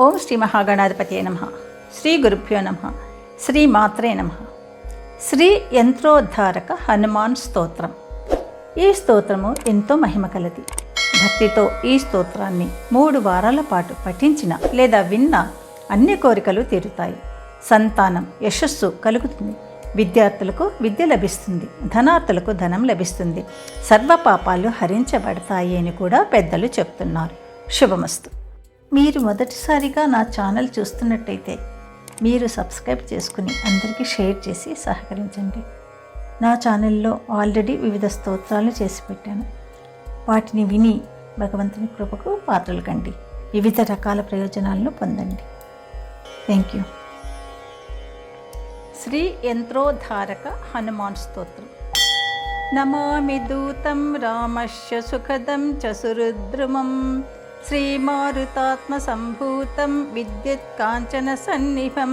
ఓం శ్రీ మహాగణాధిపతి నమ. శ్రీ గురుభ్యో నమ. శ్రీ మాత్రే నమ. శ్రీ యంత్రోద్ధారక హనుమాన్ స్తోత్రం. ఈ స్తోత్రము ఎంతో మహిమ కలది. భక్తితో ఈ స్తోత్రాన్ని మూడు వారాల పాటు పఠించిన లేదా విన్న అన్ని కోరికలు తీరుతాయి. సంతానం యశస్సు కలుగుతుంది. విద్యార్థులకు విద్య లభిస్తుంది. ధనార్థులకు ధనం లభిస్తుంది. సర్వ పాపాలు హరించబడతాయి అని కూడా పెద్దలు చెప్తున్నారు. శుభమస్తు. మీరు మొదటిసారిగా నా ఛానల్ చూస్తున్నట్టయితే మీరు సబ్స్క్రైబ్ చేసుకుని అందరికీ షేర్ చేసి సహకరించండి. నా ఛానల్లో ఆల్రెడీ వివిధ స్తోత్రాలు చేసి పెట్టాను. వాటిని విని భగవంతుని కృపకు పాత్రలు కండి. వివిధ రకాల ప్రయోజనాలను పొందండి. Thank you Shri Yantrodharaka Hanuman Stotram. నమామి దూతం రామస్య సుఖదం చ సురుద్రుమం. श्रीमारुतात्मसम्भूतं विद्युत्काञ्चनसन्निहं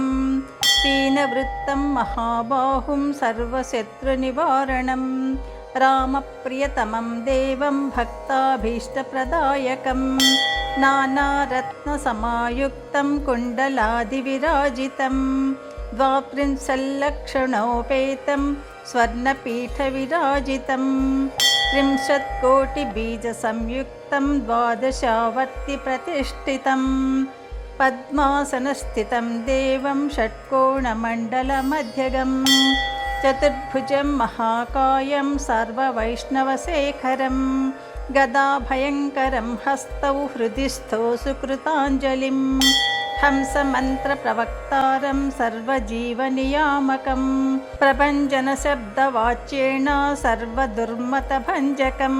पीनवृत्तं महाबाहुं सर्वशत्रुनिवारणं रामप्रियतमं देवं भक्ताभीष्टप्रदायकं नानारत्नसमायुक्तं कुण्डलादिविराजितं द्वात्रिंशल्लक्षणोपेतं स्वर्णपीठविराजितम् त्रिंशत्कोटिबीजसंयुक्तं द्वादशावर्तिप्रतिष्ठितं पद्मासनस्थितं देवं षट्कोणमण्डलमध्यगं चतुर्भुजं महाकायं सर्ववैष्णवशेखरं गदाभयङ्करं हस्तौ हृदि स्थो सुकृताञ्जलिम् हंसमन्त्रप्रवक्तारं सर्वजीवनियामकं प्रभञ्जनशब्दवाच्येण सर्वदुर्मतभञ्जकं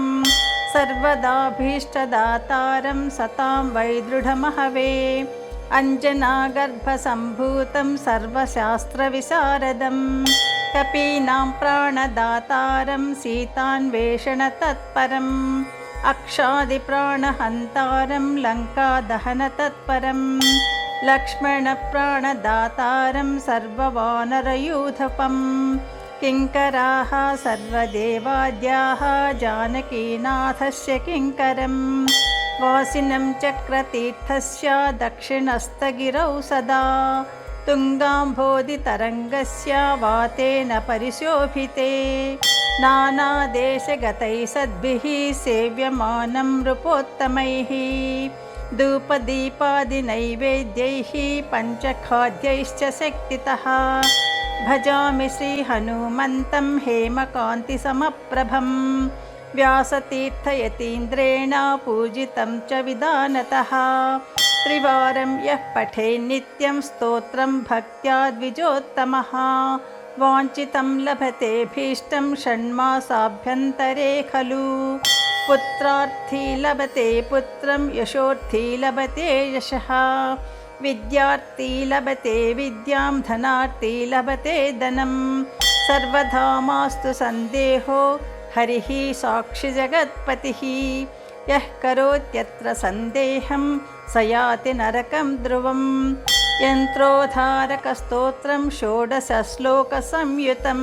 सर्वदाभीष्टदातारं सतां वैदृढमहवे। अञ्जनागर्भसम्भूतं सर्वशास्त्रविशारदं कपीनां प्राणदातारं सीतान्वेषणतत्परम्। अक्षादिप्राणहन्तारं लङ्कादहनतत्परम् लक्ष्मणप्राणदातारं सर्ववानरयूथपं किङ्कराः सर्वदेवाद्याः जानकीनाथस्य किङ्करं वासिनं चक्रतीर्थस्य दक्षिणस्तगिरौ सदा। तुङ्गाम्भोदितरङ्गस्य वातेन परिशोभिते। नानादेशगतैः सद्भिः सेव्यमानं नृपोत्तमैः धूपदीपादिनैवेद्यैः पञ्चखाद्यैश्च शक्तितः। भजामि श्रीहनुमन्तं हेमकान्तिसमप्रभं व्यासतीर्थयतीन्द्रेण पूजितं च विधानतः। त्रिवारं यः पठेन्नित्यं स्तोत्रं भक्त्या द्विजोत्तमः। वाञ्छितं लभते भीष्टं षण्मासाभ्यन्तरे खलु पुत्रार्थी लभते पुत्रं यशोर्थी लभते यशः। विद्यार्थी लभते विद्यां धनार्थी लभते धनं। सर्वधा मास्तु सन्देहो हरिः साक्षिजगत्पतिः यः करोत्यत्र सन्देहं स याति नरकं ध्रुवम् यन्त्रोद्धारकस्तोत्रं षोडशश्लोकसंयुतं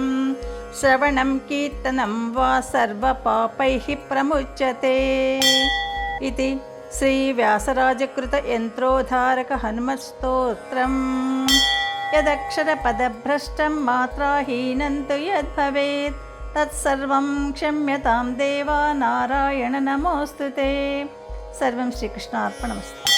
श्रवणं कीर्तनं वा सर्वपापैः प्रमुच्यते इति श्रीव्यासराजकृतयन्त्रोद्धारकहनुमत्स्तोत्रम् यदक्षरपदभ्रष्टं मात्राहीनं तु यद्भवेत् तत्सर्वं क्षम्यतां देवा नारायण नमोऽस्तु ते सर्वं श्रीकृष्णार्पणमस्तु